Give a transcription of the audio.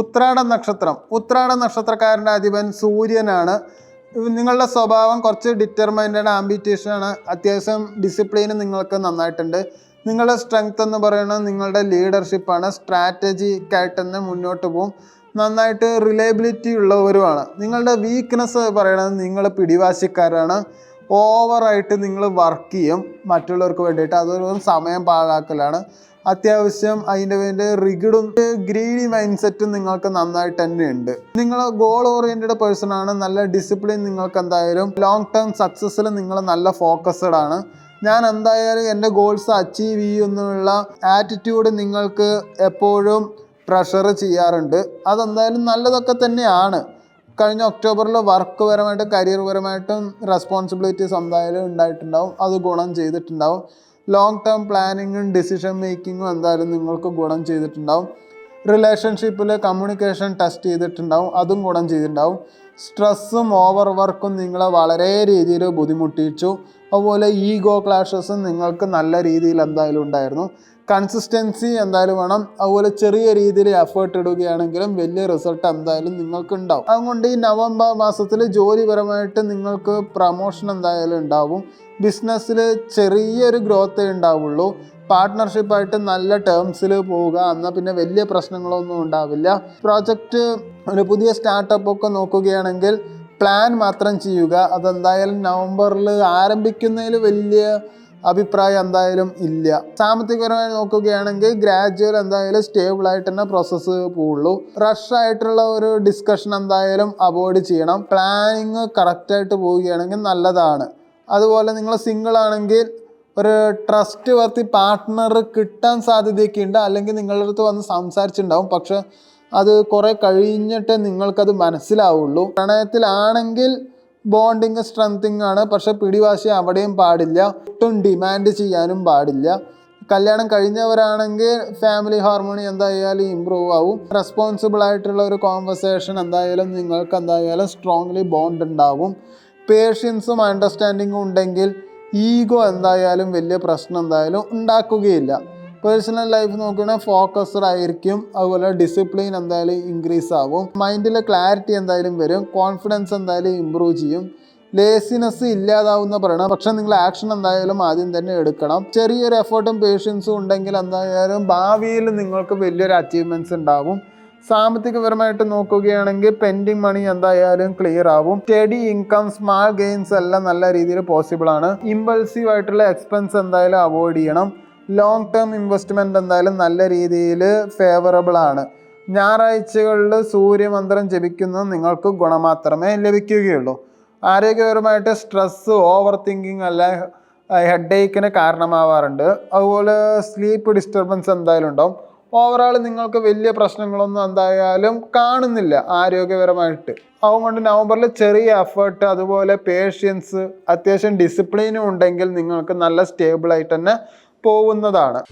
ഉത്രാട നക്ഷത്രം. ഉത്രാട നക്ഷത്രക്കാരന്റെ അധിപൻ സൂര്യനാണ്. നിങ്ങളുടെ സ്വഭാവം കുറച്ച് ഡിറ്റർമൈൻഡ് ആംബിറ്റേഷനാണ് അത്യാവശ്യം ഡിസിപ്ലിന് നിങ്ങൾക്ക് നന്നായിട്ടുണ്ട്. നിങ്ങളുടെ സ്ട്രെങ്ത് എന്ന് പറയുന്നത് നിങ്ങളുടെ ലീഡർഷിപ്പാണ് സ്ട്രാറ്റജിക്കായിട്ട് തന്നെ മുന്നോട്ട് പോകും നന്നായിട്ട് റിലയബിലിറ്റി ഉള്ളവരുമാണ്. നിങ്ങളുടെ വീക്ക്നെസ് പറയുന്നത് നിങ്ങൾ പിടിവാശിക്കാരാണ്. ഓവറായിട്ട് നിങ്ങൾ വർക്ക് ചെയ്യും മറ്റുള്ളവർക്ക് വേണ്ടിയിട്ട്. അതൊരു സമയം പാഴാക്കലാണ്. അത്യാവശ്യം അതിന്റെ വേണ്ടി റിഗിഡും ഗ്രീഡി മൈൻഡ് സെറ്റും നിങ്ങൾക്ക് നന്നായിട്ട് തന്നെ ഉണ്ട്. നിങ്ങൾ ഗോൾ ഓറിയന്റഡ് പേഴ്സൺ ആണ്. നല്ല ഡിസിപ്ലിൻ നിങ്ങൾക്ക് എന്തായാലും ലോങ് ടേം സക്സസ്സിൽ നിങ്ങൾ നല്ല ഫോക്കസ്ഡ് ആണ്. ഞാൻ എന്തായാലും എന്റെ ഗോൾസ് അച്ചീവ് ചെയ്യുന്നുള്ള ആറ്റിറ്റ്യൂഡ് നിങ്ങൾക്ക് എപ്പോഴും പ്രഷർ ചെയ്യാറുണ്ട്. അതെന്തായാലും നല്ലതൊക്കെ തന്നെയാണ്. കഴിഞ്ഞ ഒക്ടോബറിൽ വർക്ക് പരമായിട്ടും കരിയർ പരമായിട്ടും റെസ്പോൺസിബിലിറ്റീസ് എന്തായാലും ഉണ്ടായിട്ടുണ്ടാവും. അത് ഗുണം ചെയ്തിട്ടുണ്ടാവും. ലോങ് ടേം പ്ലാനിങ്ങും ഡിസിഷൻ മേക്കിങ്ങും എന്തായാലും നിങ്ങൾക്ക് ഗുണം ചെയ്തിട്ടുണ്ടാവും. റിലേഷൻഷിപ്പിൽ കമ്മ്യൂണിക്കേഷൻ ടെസ്റ്റ് ചെയ്തിട്ടുണ്ടാവും. അതും ഗുണം ചെയ്തിട്ടുണ്ടാവും. സ്ട്രെസ്സും ഓവർ വർക്കും നിങ്ങളെ വളരെ രീതിയിൽ ബുദ്ധിമുട്ടിച്ചു. അതുപോലെ ഈഗോ ക്ലാഷസും നിങ്ങൾക്ക് നല്ല രീതിയിൽ എന്തായാലും ഉണ്ടായിരുന്നു. കൺസിസ്റ്റൻസി എന്തായാലും വേണം. അതുപോലെ ചെറിയ രീതിയിൽ എഫേർട്ട് ഇടുകയാണെങ്കിലും വലിയ റിസൾട്ട് എന്തായാലും നിങ്ങൾക്ക് ഉണ്ടാവും അതുകൊണ്ട് ഈ നവംബർ മാസത്തിൽ ജോലിപരമായിട്ട് നിങ്ങൾക്ക് പ്രമോഷൻ എന്തായാലും ഉണ്ടാവും. ബിസിനസ്സിൽ ചെറിയൊരു ഗ്രോത്തേ ഉണ്ടാവുള്ളൂ. പാർട്ട്ണർഷിപ്പായിട്ട് നല്ല ടേംസിൽ പോവുക എന്നാൽ പിന്നെ വലിയ പ്രശ്നങ്ങളൊന്നും ഉണ്ടാവില്ല. പ്രോജക്റ്റ് ഒരു പുതിയ സ്റ്റാർട്ടപ്പ് ഒക്കെ നോക്കുകയാണെങ്കിൽ പ്ലാൻ മാത്രം ചെയ്യുക. അതെന്തായാലും നവംബറിൽ ആരംഭിക്കുന്നതിൽ വലിയ അഭിപ്രായം എന്തായാലും ഇല്ല. സാമ്പത്തികപരമായി നോക്കുകയാണെങ്കിൽ ഗ്രാജുവൽ എന്തായാലും സ്റ്റേബിൾ ആയിട്ട് തന്നെ പ്രോസസ്സ് പോവുള്ളൂ. റഷ് ആയിട്ടുള്ള ഒരു ഡിസ്കഷൻ എന്തായാലും അവോയ്ഡ് ചെയ്യണം. പ്ലാനിങ് കറക്റ്റായിട്ട് പോവുകയാണെങ്കിൽ നല്ലതാണ്. അതുപോലെ നിങ്ങൾ സിംഗിൾ ആണെങ്കിൽ ഒരു ട്രസ്റ്റ് വർത്തി പാർട്ട്ണർ കിട്ടാൻ സാധ്യതയൊക്കെ ഉണ്ട്. അല്ലെങ്കിൽ നിങ്ങളുടെ അടുത്ത് വന്ന് സംസാരിച്ചിട്ടുണ്ടാവും. പക്ഷെ അത് കുറെ കഴിഞ്ഞിട്ടേ നിങ്ങൾക്കത് മനസ്സിലാവുള്ളൂ. പ്രണയത്തിലാണെങ്കിൽ ബോണ്ടിങ് സ്ട്രെങ്തിങ് ആണ്. പക്ഷെ പിടിവാശി അവിടെയും പാടില്ല. ഒട്ടും ഡിമാൻഡ് ചെയ്യാനും പാടില്ല. കല്യാണം കഴിഞ്ഞവരാണെങ്കിൽ ഫാമിലി ഹാർമോണി എന്തായാലും ഇമ്പ്രൂവ് ആവും. റെസ്പോൺസിബിൾ ആയിട്ടുള്ള ഒരു കോൺവെർസേഷൻ എന്തായാലും നിങ്ങൾക്ക് എന്തായാലും സ്ട്രോങ്ലി ബോണ്ട് ഉണ്ടാവും. പേഷ്യൻസും അണ്ടർസ്റ്റാൻഡിങ്ങും ഉണ്ടെങ്കിൽ ഈഗോ എന്തായാലും വലിയ പ്രശ്നം എന്തായാലും ഉണ്ടാക്കുകയില്ല. പേഴ്സണൽ ലൈഫ് നോക്കുകയാണെങ്കിൽ ഫോക്കസ്ഡ് ആയിരിക്കും. അതുപോലെ ഡിസിപ്ലിൻ എന്തായാലും ഇൻക്രീസ് ആവും. മൈൻഡിലെ ക്ലാരിറ്റി എന്തായാലും വരും. കോൺഫിഡൻസ് എന്തായാലും ഇമ്പ്രൂവ് ചെയ്യും. ലേസിനെസ് ഇല്ലാതാവുന്ന പറയണം. പക്ഷെ നിങ്ങൾ ആക്ഷൻ എന്തായാലും ആദ്യം തന്നെ എടുക്കണം. ചെറിയൊരു എഫേർട്ടും പേഷ്യൻസും ഉണ്ടെങ്കിൽ എന്തായാലും ഭാവിയിൽ നിങ്ങൾക്ക് വലിയൊരു അച്ചീവ്മെന്റ്സ് ഉണ്ടാവും. സാമ്പത്തികപരമായിട്ട് നോക്കുകയാണെങ്കിൽ പെൻഡിങ് മണി എന്തായാലും ക്ലിയർ ആവും. സ്റ്റഡി ഇൻകം സ്മാൾ ഗെയിൻസ് എല്ലാം നല്ല രീതിയിൽ പോസിബിൾ ആണ്. ഇമ്പൾസീവ് ആയിട്ടുള്ള എക്സ്പെൻസ് എന്തായാലും അവോയ്ഡ് ചെയ്യണം. ലോങ് ടേം ഇൻവെസ്റ്റ്മെന്റ് എന്തായാലും നല്ല രീതിയിൽ ഫേവറബിൾ ആണ്. ഞായറാഴ്ചകളിൽ സൂര്യമന്ത്രം ജപിക്കുന്നത് നിങ്ങൾക്ക് ഗുണം മാത്രമേ ലഭിക്കുകയുള്ളൂ. ആരോഗ്യപരമായിട്ട് സ്ട്രെസ്സ് ഓവർ തിങ്കിങ് അല്ല ഹെഡ് ഏക്കിന് കാരണമാവാറുണ്ട്. അതുപോലെ സ്ലീപ്പ് ഡിസ്റ്റർബൻസ് എന്തായാലും ഉണ്ടാവും. ഓവറാൾ നിങ്ങൾക്ക് വലിയ പ്രശ്നങ്ങളൊന്നും എന്തായാലും കാണുന്നില്ല ആരോഗ്യപരമായിട്ട്. അതുകൊണ്ട് നവംബറിൽ ചെറിയ എഫേർട്ട് അതുപോലെ പേഷ്യൻസ് അത്യാവശ്യം ഡിസിപ്ലിനും ഉണ്ടെങ്കിൽ നിങ്ങൾക്ക് നല്ല സ്റ്റേബിളായിട്ട് തന്നെ പോകുന്നതാണ്